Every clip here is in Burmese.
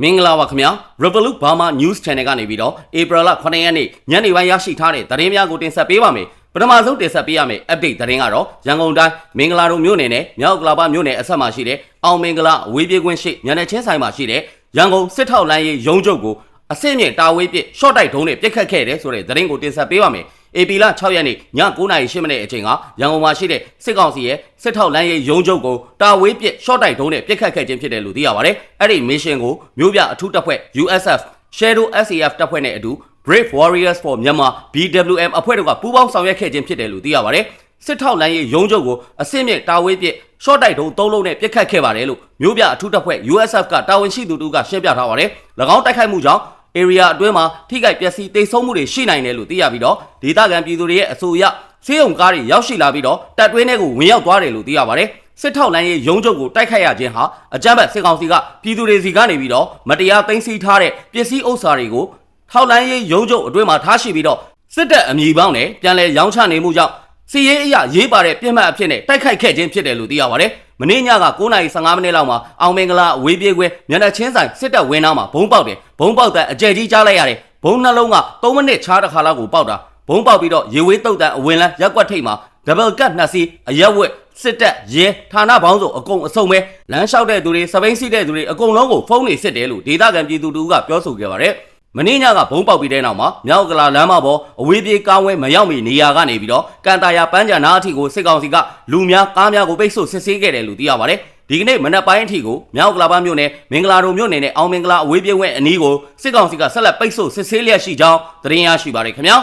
မင်္ဂလာပါခင်ဗျာ Revolut Burma News Channel ကနေပြီးတော့ April 9ရက်နေ့ညနေပိုင်းရရှိထားတဲ့သတင်းများကိုတင်ဆက်ပေးပါမယ်ပထမဆုံးတင်ဆက်ပေးရမယ့် update သတင်းကတော့ရန်ကုန်တိုင်းမင်္ဂလာတုံမြို့နယ်နဲ့မြောက်ကလာပမြို့နယ်အဆက်မှာရှိတဲ့အောင်မင်္ဂလာအဝေးပြေးကွင်းရှိညနေချင်းဆိုင်မှာရှိတဲ့ရန်ကုန်စစ်ထောက်လမ်းရေးရုံးချုပ်ကိုအဆင့်မြင့်တာဝေးပစ် short တိုက်ထုံးနဲ့ပြစ်ခတ်ခဲ့တယ်ဆိုတဲ့သတင်းကိုတင်ဆက်ပေးပါမယ် AP လ6ရက်နေ့ည9:08မိနစ်အချိန်ကရန်ကုန်မှာရှိတဲ့စစ်ကောင်စီရဲ့စစ်ထောက်လမ်းရေးရုံးချုပ်ကိုတာဝေးပစ် short တိုက်ထုံးနဲ့ပြစ်ခတ်ခဲ့ခြင်းဖြစ်တယ်လို့သိရပါတယ်။အဲ့ဒီ mission ကိုမြို့ပြအထူးတပ်ဖွဲ့ USF Shadow SAF တပ်ဖွဲ့နဲ့အတူ Brave Warriors for Myanmar BWM အဖွဲ့တို့ကပူးပေါင်းဆောင်ရွက်ခဲ့ခြင်းဖြစ်တယ်လို့သိရပါတယ်။စစ်ထောက်လမ်းရေးရုံးချုပ်ကိုအစင်းမြင့်တာဝေးပစ် short တိုက်ထုံးသုံးလုံးနဲ့ပြစ်ခတ်ခဲ့ပါတယ်လို့မြို့ပြအထူးတပ်ဖွဲ့ USF ကတာဝန်ရှိသူတို့ကရှင်းပြထားပါတယ်။၎င်းတိုက်ခိုက်မှုကြောင့် area အတွင်းမှာထိခိုက်ပျက်စီးတိတ်ဆုံးမှုတွေရှိနိုင်တယ်လို့သိရပြီးတော့ဒေသခံပြည်သူတွေရဲ့အဆိုအရစေယုံကားတွေရောက်ရှိလာပြီးတော့တပ်တွင်းထဲကိုဝင်ရောက်သွားတယ်လို့သိရပါတယ်စစ်ထောက်လမ်းရေးရုံးချုပ်ကိုတိုက်ခိုက်ရခြင်းဟာအကြမ်းဖက်စစ်ကောင်စီကပြည်သူတွေစီကနေပြီးတော့မတရားသိမ်းဆည်းထားတဲ့ပစ္စည်းဥစ္စာတွေကိုထောက်လမ်းရေးရုံးချုပ်အတွင်းမှာထားရှိပြီးတော့စစ်တပ်အမည်ပေါင်းနဲ့ပြန်လည်ရောင်းချနေမှုကြောင့် စီရေးအရာရေးပါတဲ့ပြစ်မှတ်အဖြစ်နဲ့တိုက်ခိုက်ခဲ့ခြင်းဖြစ်တယ်လို့သိရပါတယ်။မင်းညက9:15မိနစ်လောက်မှာအောင်မင်္ဂလာအဝေးပြေးခွဲမျက်နှာချင်းဆိုင်စစ်တပ်ဝင်းသားမှာဘုံပေါက်တယ်။ဘုံပေါက်တဲ့အကြဲကြီးကြားလိုက်ရတယ်။ဘုံနှလုံးက3မိနစ်ခြားတစ်ခါလောက်ကိုပေါက်တာ။ဘုံပေါက်ပြီးတော့ရေဝေးတုတ်တန်အဝင်လန်းရက်ကွက်ထိပ်မှာ double cut နှစ်စီးအရက်ဝက်စစ်တပ်ရဲဌာနပေါင်းစုံအကုန်အစုံပဲလမ်းလျှောက်တဲ့သူတွေစပိန်စီးတဲ့သူတွေအကုန်လုံးကိုဖုန်းနေစစ်တယ်လို့ဒေသခံပြည်သူတို့ကပြောဆိုခဲ့ပါတယ်။ မင်းညကဘုံပေါက်ပြီးတဲ့နောက်မှာမြောက်ကလာလမ်းမပေါ်အဝေးပြေးကားဝဲမရောက်မီနေရာကနေပြီးတော့ကန်တာယာပန်းချံနာအထိကိုစစ်ကောင်စီကလူများကားများကိုပိတ်ဆို့စစ်ဆေးခဲ့တယ်လို့သိရပါတယ်။ဒီကနေ့မနက်ပိုင်းအထိကိုမြောက်ကလာပန်းမြို့နယ်မင်္ဂလာတုံမြို့နယ်နဲ့အောင်မင်္ဂလာအဝေးပြေးဝဲအနီးကိုစစ်ကောင်စီကဆက်လက်ပိတ်ဆို့စစ်ဆေးလျက်ရှိကြောင်းသတင်းရရှိပါတယ်ခင်ဗျာ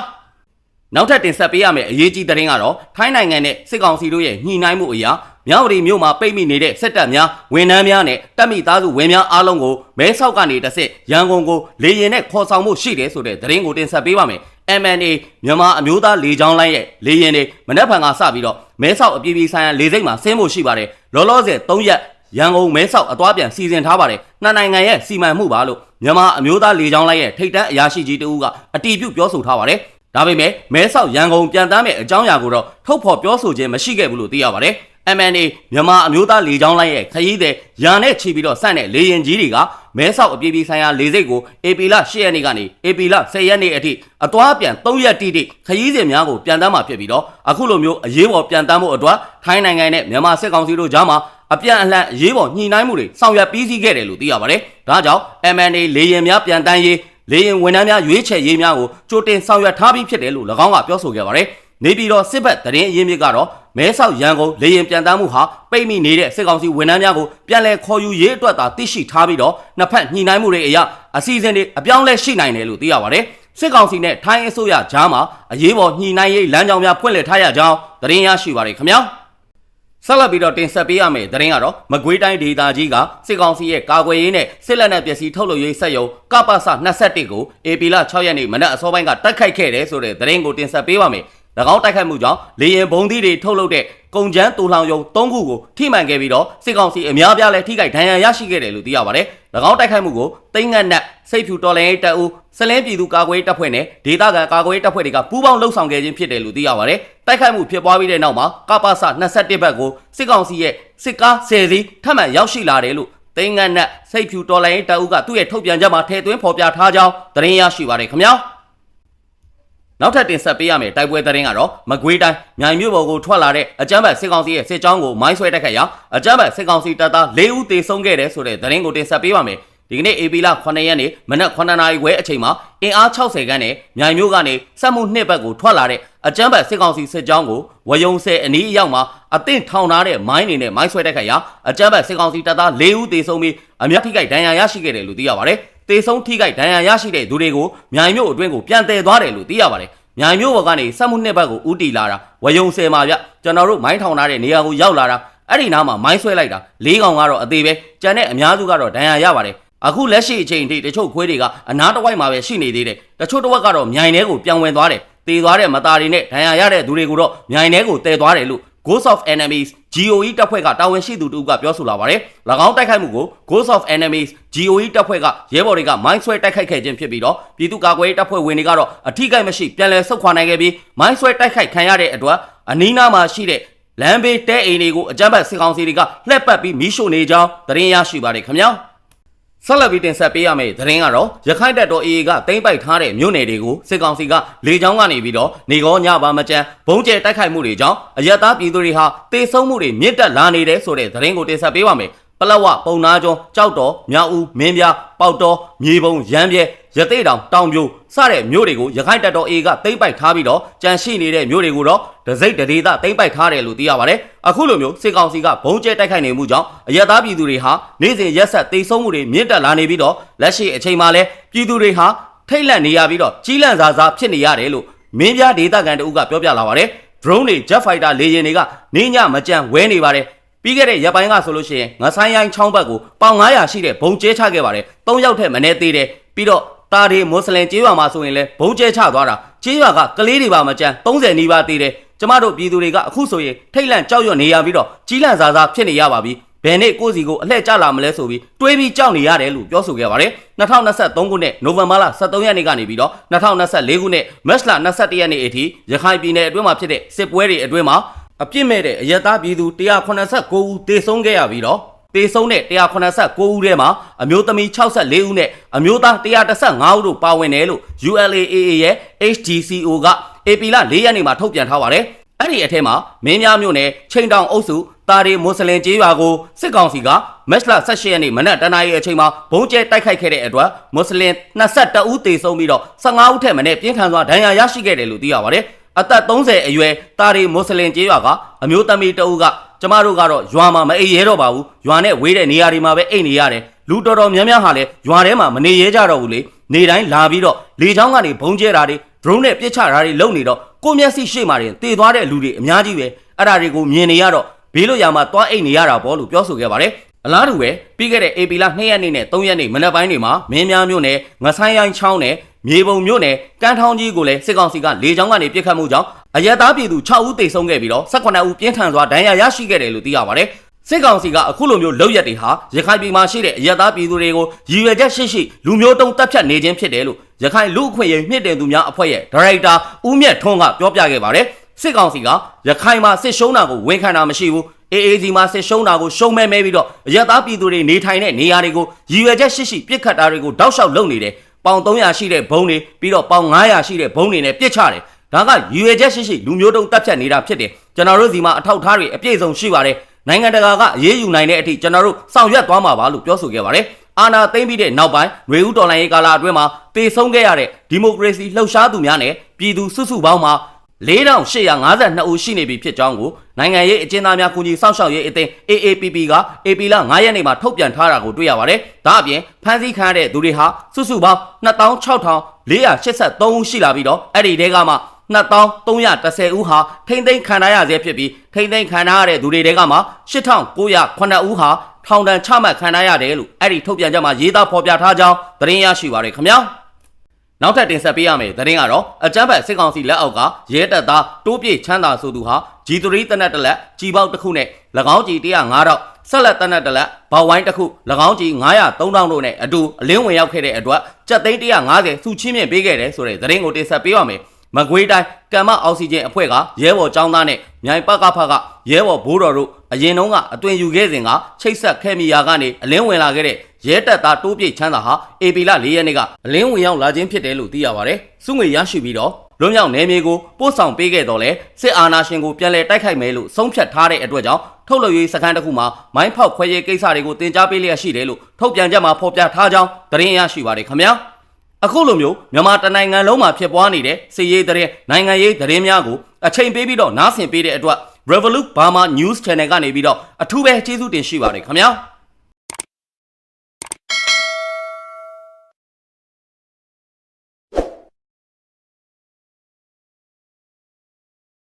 ။နောက်ထပ်တင်ဆက်ပေးရမယ့်အရေးကြီးသတင်းကတော့ထိုင်းနိုင်ငံနဲ့စစ်ကောင်စီတို့ရဲ့ညှိနှိုင်းမှုအရာ မြောက်ရီမြို့မှာပိတ်မိနေတဲ့စစ်တပ်များဝန်ထမ်းများနဲ့တပ်မိသားစုဝန်များအားလုံးကိုမဲဆောက်ကနေတစ်စစ်ရန်ကုန်ကိုလေရင်နဲ့ခေါ်ဆောင်မှုရှိတယ်ဆိုတဲ့သတင်းကိုတင်ဆက်ပေးပါမယ် MNA မြန်မာအမျိုးသားလေကြောင်းလိုင်းရဲ့လေရင်တွေမနက်ဖြန်ကစပြီးတော့မဲဆောက်အပြည်ပြည်ဆိုင်ရာလေဆိပ်မှာဆင်းဖို့ရှိပါတယ်လောလောဆယ်၃ရက်ရန်ကုန်မဲဆောက်အသွားပြန်စီစဉ်ထားပါတယ်နှစ်နိုင်ငံရဲ့စီမံမှုပါလို့မြန်မာအမျိုးသားလေကြောင်းလိုင်းရဲ့ထိပ်တန်းအရာရှိကြီးတဦးကအတီးပြုတ်ပြောဆိုထားပါတယ်ဒါပေမဲ့မဲဆောက်ရန်ကုန်ပြန်တမ်းမဲ့အကြောင်းအရာကိုတော့ထုတ်ဖော်ပြောဆိုခြင်းမရှိခဲ့ဘူးလို့သိရပါတယ်။ MNA မြန်မာအမျိုးသားလေကြောင်းလိုင်းရဲ့ခရီးသည်ရန်နဲ့ချီပြီးတော့စန့်တဲ့လေရင်ကြီးတွေကမဲဆောက်အပြည်ပြည်ဆိုင်ရာလေဆိပ်ကို AP လ10ရက်နေ့ကနေ AP လ10ရက်နေ့အထိအသွားပြန်3ရက်တိတိခရီးစဉ်များကိုပြန်တမ်းမှာဖြစ်ပြီးတော့အခုလိုမျိုးအရေးပေါ်ပြန်တမ်းဖို့အတွက်ထိုင်းနိုင်ငံနဲ့မြန်မာစစ်ကောင်စီတို့ကြားမှာအပြန်အလှန်အရေးပေါ်ညှိနှိုင်းမှုတွေဆောင်ရွက်ပြီးစီးခဲ့တယ်လို့သိရပါတယ်။ဒါကြောင့် MNA လေရင်များပြန်တမ်းရေးလေရင်ဝန်ထမ်းများရွေးချယ်ရေးများကိုကြိုတင်ဆောင်ရွက်ထားပြီးဖြစ်တယ်လို့၎င်းကပြောဆိုခဲ့ပါတယ်။နေပြည်တော်စစ်ဘက်တရင်အရင်းမြစ်ကတော့ မဲဆောက်ရန်ကုန်လေရင်ပြန်တမ်းမှုဟာပိတ်မိနေတဲ့စစ်ကောင်စီဝန်ထမ်းများကိုပြန်လည်ခေါ်ယူရေးအတွက်သာသိရှိထားပြီးတော့နှစ်ဖက်ညှိနှိုင်းမှုတွေအရအစီအစဉ်တွေအပြောင်းလဲရှိနိုင်တယ်လို့သိရပါတယ်။စစ်ကောင်စီနဲ့ထိုင်းအစိုးရကြားမှာအရေးပေါ်ညှိနှိုင်းရေးလမ်းကြောင်းများဖွင့်လှစ်ထားရကြောင်းသတင်းရရှိပါတယ်ခင်ဗျာ။ဆက်လက်ပြီးတော့တင်ဆက်ပေးရမယ့်သတင်းကတော့မကွေးတိုင်းဒေသကြီးကစစ်ကောင်စီရဲ့ကာကွယ်ရေးနဲ့စစ်လက်နက်ပစ္စည်းထုတ်လုပ်ရေးစက်ရုံကပ္ပစ21ကို AP လ6ရက်နေ့မနက်အစောပိုင်းကတိုက်ခိုက်ခဲ့တယ်ဆိုတဲ့သတင်းကိုတင်ဆက်ပေးပါမယ်။၎ င်းတိုက်ခိုက်မှုကြောင့်လေရင်ဘုံသီးတွေထုတ်လုပ်တဲ့ကုန်ကျန်းတူလောင်ယုံ၃ခုကိုထိမှန်ခဲ့ပြီးတော့စစ်ကောင်စီအများပြားလည်းထိခိုက်ဒဏ်ရာရရှိခဲ့တယ်လို့သိရပါတယ်။၎င်းတိုက်ခိုက်မှုကိုတိတ်ငတ်နက်စိတ်ဖြူတော်လိုင်းရေးတပ်ဦးစလင်းပြည်သူကာကွယ်တပ်ဖွဲ့နဲ့ဒေသခံကာကွယ်တပ်ဖွဲ့တွေကပူးပေါင်းလှုပ်ဆောင်ခဲ့ခြင်းဖြစ်တယ်လို့သိရပါတယ်။တိုက်ခိုက်မှုဖြစ်ပွားပြီးတဲ့နောက်မှာကပ္ပစ21ဘက်ကိုစစ်ကောင်စီရဲ့စစ်ကား10စီးထပ်မံရောက်ရှိလာတယ်လို့တိတ်ငတ်နက်စိတ်ဖြူတော်လိုင်းရေးတပ်ဦးကသူ့ရဲ့ထုတ်ပြန်ချက်မှာထည့်သွင်းဖော်ပြထားကြောင်းသတင်းရရှိပါတယ်ခင်ဗျာ။ နောက်ထပ်တင်ဆက်ပေးရမယ့်တိုက်ပွဲသတင်းကတော့မကွေးတိုင်းမြိုင်မြို့ပေါ်ကိုထွက်လာတဲ့အကြမ်းဖက်စစ်ကောင်စီရဲ့စစ်ကြောင်းကိုမိုင်းဆွဲတိုက်ခတ်ရာအကြမ်းဖက်စစ်ကောင်စီတပ်သား၄ဦးသေဆုံးခဲ့တယ်ဆိုတဲ့သတင်းကိုတင်ဆက်ပေးပါမယ်ဒီကနေ့ AP လ9ရက်နေ့မနက်9နာရီခွဲအချိန်မှာအင်အား60ခန်းနဲ့မြိုင်မြို့ကနေစက်မှုနှစ်ဘက်ကိုထွက်လာတဲ့အကြမ်းဖက်စစ်ကောင်စီစစ်ကြောင်းကိုဝယုံဆယ်အနီးအရောက်မှာအသင့်ထောင်ထားတဲ့မိုင်းတွေနဲ့မိုင်းဆွဲတိုက်ခတ်ရာအကြမ်းဖက်စစ်ကောင်စီတပ်သား၄ဦးသေဆုံးပြီးအများထိခိုက်ဒဏ်ရာရရှိခဲ့တယ်လို့သိရပါတယ် သေဆုံးထိခိုက်ဒဏ်ရာရရှိတဲ့သူတွေကိုမြိုင်မြို့အတွင်းကိုပြန်တည်သွားတယ်လို့သိရပါတယ်မြိုင်မျိုးဘော်ကနေစက်မှုနှစ်ဘက်ကိုဥတီလာတာဝယုံဆယ်မှာဗျကျွန်တော်တို့မိုင်းထောင်ထားတဲ့နေရာကိုရောက်လာတာအဲ့ဒီနားမှာမိုင်းဆွဲလိုက်တာလေးကောင်ကတော့အသေးပဲကြံတဲ့အများစုကတော့ဒဏ်ရာရပါတယ်အခုလက်ရှိအချိန်ထိတချို့ခွေးတွေကအနားတစ်ဝိုက်မှာပဲရှိနေသေးတယ်တချို့တစ်ဝက်ကတော့မြိုင်ထဲကိုပြန်ဝင်သွားတယ်တေသွားတဲ့မသားတွေနဲ့ဒဏ်ရာရတဲ့သူတွေကိုတော့မြိုင်ထဲကိုတည်သွားတယ်လို့ Ghost of Enemies GOE တပ်ဖွဲ့ကတာဝန်ရှိသူတို့ကပြောဆိုလာပါတယ်။၎င်းတိုက်ခိုက်မှုကို Ghost of Enemies GOE တပ်ဖွဲ့ကရဲဘော်တွေကမိုင်းဆွဲတိုက်ခိုက်ခဲ့ခြင်းဖြစ်ပြီးတော့ပြည်သူ့ကာကွယ်ရေးတပ်ဖွဲ့ဝင်တွေကတော့အထီးကိမရှိပြန်လည်ဆုတ်ခွာနိုင်ခဲ့ပြီးမိုင်းဆွဲတိုက်ခိုက်ခံရတဲ့အတွက်အနီးနားမှာရှိတဲ့လမ်းဘေးတဲအိမ်တွေကိုအကြမ်းဖက်စစ်ကောင်စီတွေကလှက်ပတ်ပြီးမီးရှို့နေကြောင်းသတင်းရရှိပါတယ်ခင်ဗျာ။ ဆက်လက်ပြီးတင်ဆက်ပေးရမယ့်သတင်းကတော့ရခိုင်တပ်တော် AA ကတင်ပိုက်ထားတဲ့မြို့နယ်တွေကိုစစ်ကောင်စီကလေကြောင်းကနေပြီးတော့နေကောညပါမကြမ်းဘုံကျဲတိုက်ခိုက်မှုတွေကြောင့်အယက်သားပြည်သူတွေဟာတေဆုံးမှုတွေမြင့်တက်လာနေတဲ့ဆိုတဲ့သတင်းကိုတင်ဆက်ပေးပါမယ် ပလက်ဝပုံနာကျွန်းကြောက်တော်မြောက်ဦးမင်းပြပေါက်တော်မြေပုံရမ်းပြဲရသေးတောင်တောင်ပြိုစတဲ့မြို့တွေကိုရခိုင်တပ်တော် A ကတိမ့်ပိုက်ထားပြီးတော့ကြံရှိနေတဲ့မြို့တွေကိုတော့ဒစိတ်တဒေသတိမ့်ပိုက်ထားတယ်လို့သိရပါတယ်အခုလိုမျိုးစစ်ကောင်စီကဘုံကျဲတိုက်ခိုက်နေမှုကြောင့်အရက်သားပြည်သူတွေဟာနေ့စဉ်ရက်ဆက်တိတ်ဆုံးမှုတွေမြင့်တက်လာနေပြီးတော့လက်ရှိအချိန်မှာလည်းပြည်သူတွေဟာထိတ်လန့်နေရပြီးတော့ကြီးလန့်စားစားဖြစ်နေရတယ်လို့မင်းပြဒေသခံတအုပ်ကပြောပြလာပါတယ် drone တွေ jet fighter လေယာဉ်တွေကနေညမကြံဝဲနေပါတယ် ပြီးခဲ့တဲ့ရက်ပိုင်းကဆိုလို့ရှိရင်ငဆိုင်ရိုင်းချောင်းဘက်ကိုပေါင်900ရှိတဲ့ဘုံကျဲချခဲ့ပါတယ်၃ယောက်ထက်မနည်းသေးတယ်ပြီးတော့တာဒီမွတ်စလင်ကျေးရွာမှာဆိုရင်လည်းဘုံကျဲချသွားတာကျေးရွာကကလေးတွေပါမကြမ်း30နီးပါးသေးတယ်ကျမတို့ပြည်သူတွေကအခုဆိုရင်ထိတ်လန့်ကြောက်ရွံ့နေရပြီးတော့ကြီးလန့်စားစားဖြစ်နေရပါပြီဘယ်နေ့ကိုယ့်စီကိုအလှည့်ကျလာမလဲဆိုပြီးတွေးပြီးကြောက်နေရတယ်လို့ပြောဆိုခဲ့ပါတယ်2023ခုနှစ်နိုဝင်ဘာလ23ရက်နေ့ကနေပြီးတော့2024ခုနှစ်မတ်လ21ရက်နေ့အထိရခိုင်ပြည်နယ်အတွင်းမှာဖြစ်တဲ့စစ်ပွဲတွေအတွင်းမှာ အပြစ်မဲ့တဲ့အယက်သားပြည်သူ189ဦးတေဆုံးခဲ့ရပြီးတော့တေဆုံးတဲ့189ဦးထဲမှာအမျိုးသမီး64ဦးနဲ့အမျိုးသား115ဦးတို့ပါဝင်တယ်လို့ ULAAA ရဲ့ HGCO က AP လ4ရက်နေ့မှာထုတ်ပြန်ထားပါတယ်။အဲ့ဒီအထက်မှာမင်းများမြို့နယ်ချိန်တောင်အုပ်စုတာရီမွတ်စလင်ကျေးရွာကိုစစ်ကောင်စီကမက်လ18ရက်နေ့မနက်တနာရီအချိန်မှာဘုံကျဲတိုက်ခိုက်ခဲ့တဲ့အတွက်မွတ်စလင်22ဦးသေဆုံးပြီးတော့15ဦးထက်မနည်းပြင်းထန်စွာဒဏ်ရာရရှိခဲ့တယ်လို့သိရပါတယ်။ အသက်30အရွယ်တာရီမွတ်စလင်ကျေးရွာကအမျိုးသမီးတအုပ်ကကျမတို့ကတော့ရွာမှာမအိပ်ရဲတော့ပါဘူးရွာနဲ့ဝေးတဲ့နေရာတွေမှာပဲအိပ်နေရတယ်လူတော်တော်များများဟာလည်းရွာထဲမှာမနေရဲကြတော့ဘူးလေနေတိုင်းလာပြီးတော့လေချောင်းကနေဘုံကျဲတာတွေ drone နဲ့ပစ်ချတာတွေလုပ်နေတော့ကိုမျက်စိရှေ့မှာတင်တည်သွားတဲ့လူတွေအများကြီးပဲအဲ့ဒါတွေကိုမြင်နေရတော့ဘေးလို့ရမှာသွားအိတ်နေရတာပေါ့လို့ပြောဆိုခဲ့ပါတယ် အလားတူပဲပြီးခဲ့တဲ့ AP လ2ရက်နေ့နဲ့3ရက်နေ့မနက်ပိုင်းတွေမှာမင်းများမြို့နယ်ငဆိုင်ရိုင်းချောင်းနယ်မြေပုံမြို့နယ်ကန်းထောင်းကြီးကိုလည်းစစ်ကောင်စီကလေကြောင်းကနေပစ်ခတ်မှုကြောင့်အရက်သားပြည်သူ6ဦးသေဆုံးခဲ့ပြီးတော့18ဦးပြင်းထန်စွာဒဏ်ရာရရှိခဲ့တယ်လို့သိရပါတယ်စစ်ကောင်စီကအခုလိုမျိုးလောက်ရက်တွေဟာရခိုင်ပြည်မှာရှိတဲ့အရက်သားပြည်သူတွေကိုရည်ရွယ်ချက်ရှိရှိလူမျိုးတုံးတပ်ဖြတ်နေခြင်းဖြစ်တယ်လို့ရခိုင်လူအခွင့်အရေးမြင့်တင်သူများအဖွဲ့ရဲ့ဒါရိုက်တာဦးမြတ်ထွန်းကပြောပြခဲ့ပါတယ်စစ်ကောင်စီကရခိုင်မှာစစ်ရှုံးတာကိုဝန်ခံတာမရှိဘူး AAC မှာစစ်ရှုံးတာကိုရှုံးမဲမဲပြီးတော့အရက်သားပြည်သူတွေနေထိုင်တဲ့နေရာတွေကိုရည်ရွယ်ချက်ရှိရှိပြစ်ခတ်တာတွေကိုတောက်လျှောက်လုပ်နေတယ်ပေါင်300ရှိတဲ့ဘုံတွေပြီးတော့ပေါင်900ရှိတဲ့ဘုံတွေနဲ့ပြစ်ချတယ်ဒါကရည်ရွယ်ချက်ရှိရှိလူမျိုးတုံးတပ်ဖြတ်နေတာဖြစ်တယ်ကျွန်တော်တို့စီမှာအထောက်ထားတွေအပြည့်စုံရှိပါတယ်နိုင်ငံတကာကအရေးယူနိုင်တဲ့အထိကျွန်တော်တို့ဆောင်ရွက်သွားမှာပါလို့ပြောဆိုခဲ့ပါတယ်အာနာသိမ့်ပြီးတဲ့နောက်ပိုင်းຫນွေဦးတော်လိုင်းရေးကာလအတွင်းမှာတေဆုံးခဲ့ရတဲ့ဒီမိုကရေစီလှုပ်ရှားသူများနဲ့ပြည်သူစုစုပေါင်းမှာ 4852ဦးရှိနေပြီဖြစ်ကြောင်းကိုနိုင်ငံရေးအကျဉ်းသားများကူညီစောင့်ရှောက်ရေးအသင်း AAPP က AP လ9ရက်နေ့မှာထုတ်ပြန်ထားတာကိုတွေ့ရပါတယ်။ဒါအပြင်ဖမ်းဆီးခံရတဲ့သူတွေဟာစုစုပေါင်း26,483ဦးရှိလာပြီးတော့အဲ့ဒီတဲကမှ2310ဦးဟာထိမ့်သိမ်းခံရရဆဲဖြစ်ပြီးထိမ့်သိမ်းခံရတဲ့သူတွေတဲကမှ8909ဦးဟာထောင်ဒဏ်ချမှတ်ခံရရတယ်လို့အဲ့ဒီထုတ်ပြန်ချက်မှာရေးသားဖော်ပြထားကြောင်းသတင်းရရှိပါရခင်ဗျာ။ နောက်ထပ်တင်ဆက်ပေးရမယ့်သတင်းကတော့အကြမ်းဖက်စစ်ကောင်စီလက်အောက်ကရဲတပ်သားတိုးပြည့်ချမ်းသာဆိုသူဟာ G3 တနက်တလက်ကြီးပေါက်တစ်ခုနဲ့၎င်းကြီး105တော့ဆက်လက်တနက်တလက်ဘောက်ဝိုင်းတစ်ခု၎င်းကြီး900 3000တို့နဲ့အတူအလင်းဝင်ရောက်ခဲ့တဲ့အတွက်ကြက်သိန်း150စုချင်းမြင့်ပေးခဲ့တယ်ဆိုတဲ့သတင်းကိုတင်ဆက်ပေးပါမယ်မကွေးတိုင်းကမ္မအောက်ဆီဂျင်အဖွဲ့ကရဲဘော်ចောင်းသားနဲ့မြိုင်ပကဖကရဲဘော်ဘိုးတော်တို့အရင်တုန်းကအသွင်ယူခဲ့စဉ်ကချိတ်ဆက်ခဲ့မိရာကနေအလင်းဝင်လာခဲ့တဲ့ ရဲတပ်သားတိုးပြိတ်ချမ်းသာဟာ AP လ၄ရက်နေ့ကအလင်းဝင်ရောက်လာခြင်းဖြစ်တယ်လို့သိရပါတယ်။စုငွေရရှိပြီးတော့လွန်မြောက်နယ်မြေကိုပို့ဆောင်ပေးခဲ့တော့လဲစစ်အာဏာရှင်ကိုပြန်လည်တိုက်ခိုက်မယ်လို့ဆုံးဖြတ်ထားတဲ့အတွက်ကြောင့်ထုတ်လုပ်ရေးစခန်းတစ်ခုမှာမိုင်းဖောက်ခွဲရေးကိစ္စတွေကိုတင် जा ပေးလျက်ရှိတယ်လို့ထုတ်ပြန်ချက်မှာဖော်ပြထားကြောင်းသတင်းရရှိပါတယ်ခင်ဗျာ။အခုလိုမျိုးမြန်မာတနိုင်ငံလုံးမှာဖြစ်ပွားနေတဲ့စစ်ရေးသတင်းနိုင်ငံရေးသတင်းများကိုအချိန်ပေးပြီးတော့နားဆင်ပေးတဲ့အတွက် Revolut Burma News Channel ကနေပြီးတော့အထူးပဲကျေးဇူးတင်ရှိပါတယ်ခင်ဗျာ။